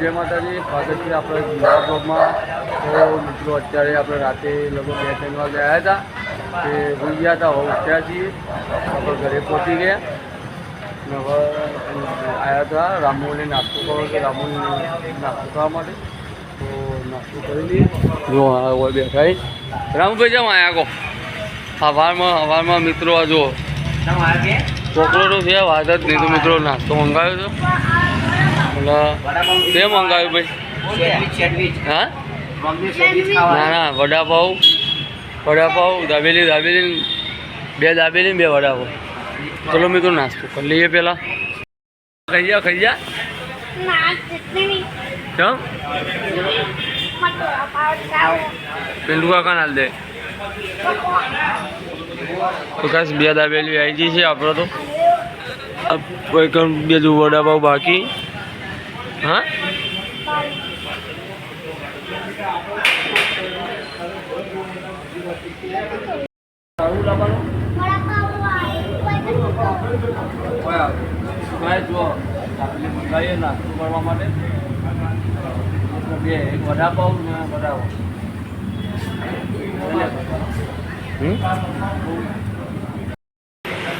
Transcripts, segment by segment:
જય માતાજી. સ્વાગત છે આપણે નવા બ્લોગમાં. તો મિત્રો અત્યારે આપણે રાતે લગભગ બે ત્રણ વાગે આવ્યા હતા. તે હોઈ ગયા હતા હવે ઉઠ્યા છીએ. આપણે ઘરે પહોંચી ગયા. અને હવે આવ્યા હતા રામુને નાસ્તો કરો કે રામુને નાસ્તો કરવા માટે. તો નાસ્તો કરી લઈએ. જો હવે બેઠા. રામભાઈ જમ આવ્યા કહો સવારમાં સવારમાં મિત્રો આ જુઓ છોકરો તો છે વાત જ નહીં. તો મિત્રો નાસ્તો મંગાવ્યો હતો બે મંગાવ્યું ભાઈ હા? ના ના વડાપાઉ. વડાપાઉ દાબેલી દાબેલી બે દાબેલી બે વડાપાઉ. ચલો મિત્રો નાસ્તો કરી લઈએ પહેલાં. ખાઈ જા ખાઈ જા ચમ પિન્ટુ કાકા નાલ દે તો બે દાબેલી આવી ગઈ છે આપણે તો. આ કોઈ બે બીજું વડાપાવ બાકી. હા?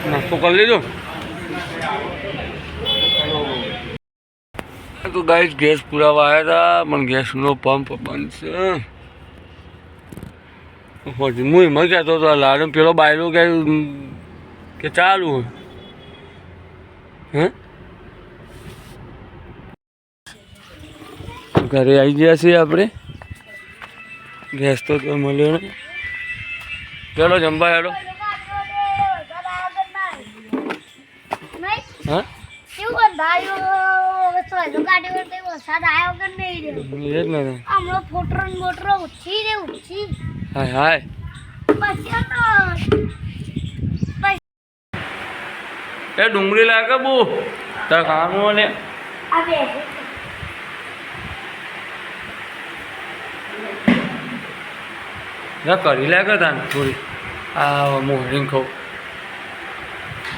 નાસ્તો કરી લીધો? તો ગાઈસ ગેસ પુરાવા આવ્યા હતા પણ ગેસનો પંપ બંધ છે પછી હું એમાં કહેતો હતો લાડમ પેલો બાયલો કે કે ચાલુ હે? ઘરે આવી ગયા છીએ આપણે. ગેસ તો તો મળ્યો ને ચલો જમવા હેડો. હા? એ જ ને ફોટરો ને મોટરો ઉછી રે ઉછી. હાય હાય. પછી તો એ ડુંગળી લાગે બુ તાર ખાવાનું ને. કરી લાગે તાને થોડી. આ મોહરીને ખાઉં.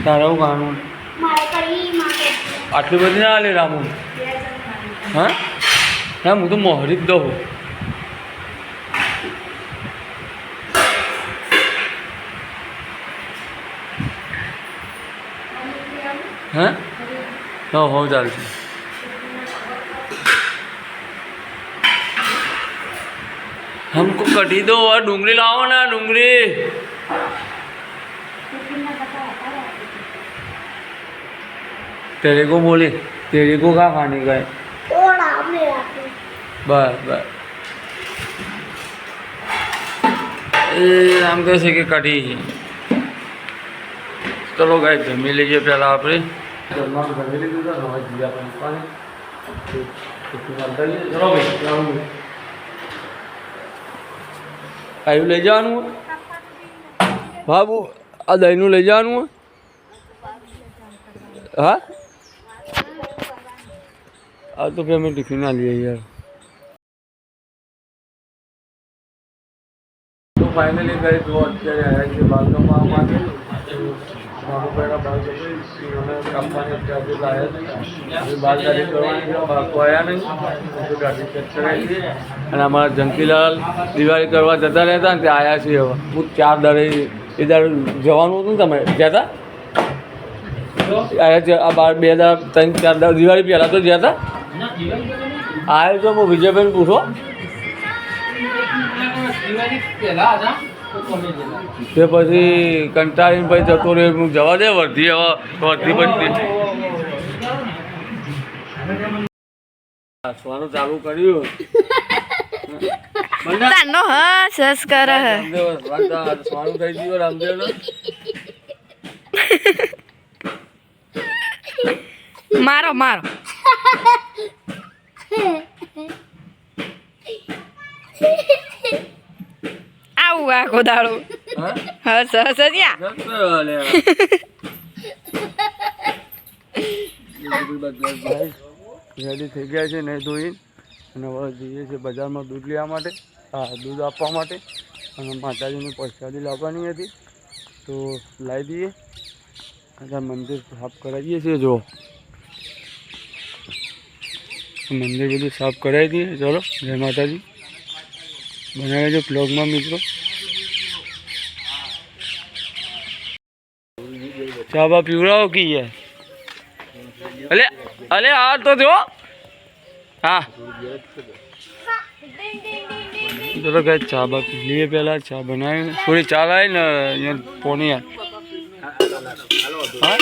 તારું હું ખાવાનું મારે કરી માટે આટલી બધી ના લે રામુ હા ના હું તો મોહરી જ દઉં હા હો હો ચાલશે हमको कटी दो और डूंगरी लाओ ना डूंगरी तेरे को बोले तेरे को क्या खाने का है થોડા અમને રાખો બસ બસ એ આમ કહે છે કે કઢી છે ચલો ગાય જમી લઈએ પહેલાં આપણે જમવાનું જમી લીધું તો હવે જઈએ આપણે પાણી ચલો ભાઈ જવાનું આવ્યું લઈ જવાનું હોય? બાબુ આ દહીંનું લઈ જવાનું હોય? હા આ તો કે અમે ટિફિન ના લઈએ યાર. તો ફાઇનલી ગઈ તો અત્યારે આવ્યા છે બાળકોમાં માટે બાબુભાઈના બાળકો અમે કાપવાની અત્યારે લાવ્યા છે બાર તારીખ કરવાની છે બાળકો આવ્યા નહીં તો ગાડી ચેક કરાવી છે. અને અમારા જંકીલાલ દિવાળી કરવા જતા રહેતા ને ત્યાં આવ્યા છીએ હવે. હું ચાર દાડે એ દાડે જવાનું હતું ને તમે ગયા હતા આવ્યા છે આ બાર બે હજાર ત્રણ ચાર દાડા દિવાળી પહેલાં તો ગયા આવ્યો તો હું વિજયભાઈ પૂછો. તે પછી કંટાળીને પછી જતો રહ્યો હું જવા દે વર્ધી હવે વર્ધી પછી હસવાનું ચાલુ કર્યું. તાનો હસ હસ કરે હે. રામદેવ હસવાનું હસવાનું થઈ ગયું રામદેવને મારો મારો. આવું આખો દાડો હા? હસ હસ રેડી થઈ ગયા છે ને ધોઈને. અને હવે જઈએ છીએ બજારમાં દૂધ લેવા માટે. હા દૂધ આપવા માટે. અને માતાજીની પ્રસાદી લાવવાની હતી. તો લાવી દઈએ. અને મંદિર સાફ કરાવીએ છીએ જો મંદિર બધું સાફ કરાવી દઈએ ચલો જય માતાજી બનાવી જો બ્લોગમાં મિત્રો ચા બા પીવડાવો કી યાર અલે અલે આ તો જો હા ચલો કઈ ચા બા પી લઈએ પહેલાં ચા બનાવી થોડી ચા લાવી ને અહીંયા પોની આ હા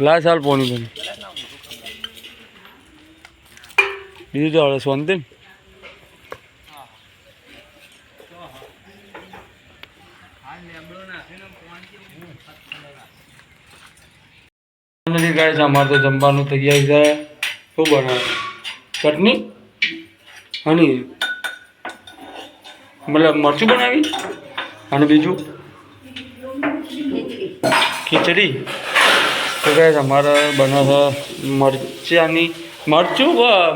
ગ્લાસ હાલ પોની બની બીજું તો હવે શાંતિ ને. ફાઇનલી ગાઈસ, અમારે તો જમવાનું તૈયારી થાય શું બનાવે? ચટણી? હની. મતલબ મરચું બનાવી? અને બીજું? ખીચડી. તો ગાઈસ અમારે બનાવે મરચાની મરચું?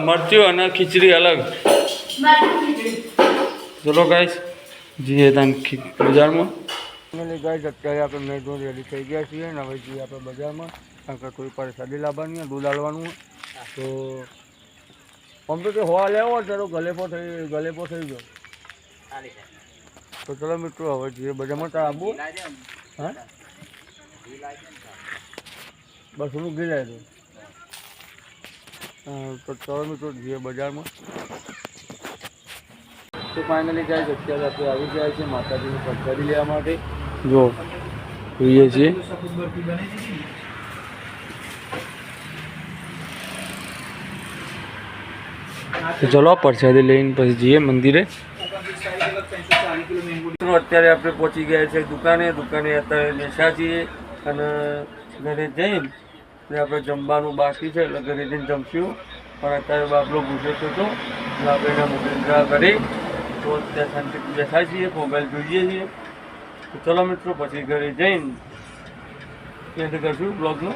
મરચું અને ખીચડી અલગ. ચલો ગાઈસ જઈએ ત્યાં બજારમાં. ગાઈસ અત્યારે આપણે મેઘો રેડી થઈ ગયા છીએ ને, હવે જઈએ આપણે બજારમાં. કારણ કે કોઈ પરસાદી લાવવાની દૂધ આલવાનું તો આમ તો હોવા લેવો હોય તો ગલેપો થઈ ગલેપો થઈ ગયો. તો ચલો મિત્રો, હવે જઈએ બજારમાં. તો આવું હા? બસ હું ગઈ જાય તો. તો મિત્રો જઈએ બજારમાં. તો ફાઇનલી જાય અત્યારે આપણે આવી ગયા છીએ માતાજીની પ્રસાદી લેવા માટે. જો જોઈએ છીએ. તો ચલો પ્રસાદી લઈને પછી જઈએ મંદિરે. અત્યારે આપણે પહોંચી ગયા છે દુકાને. દુકાને અત્યારે બેસા છીએ અને ઘરે જઈને ને આપણે જમવાનું બાકી છે એટલે ઘરે જઈને જમશું. પણ અત્યારે બાપલો ગુસ્સો થતો એટલે આપણે એના મુદ્રા કરી. તો ત્યાં શાંતિથી બેઠા છીએ, મોબાઈલ જોઈએ છીએ. તો ચલો મિત્રો, પછી ઘરે જઈને એન્ડ કરશું બ્લોગનો.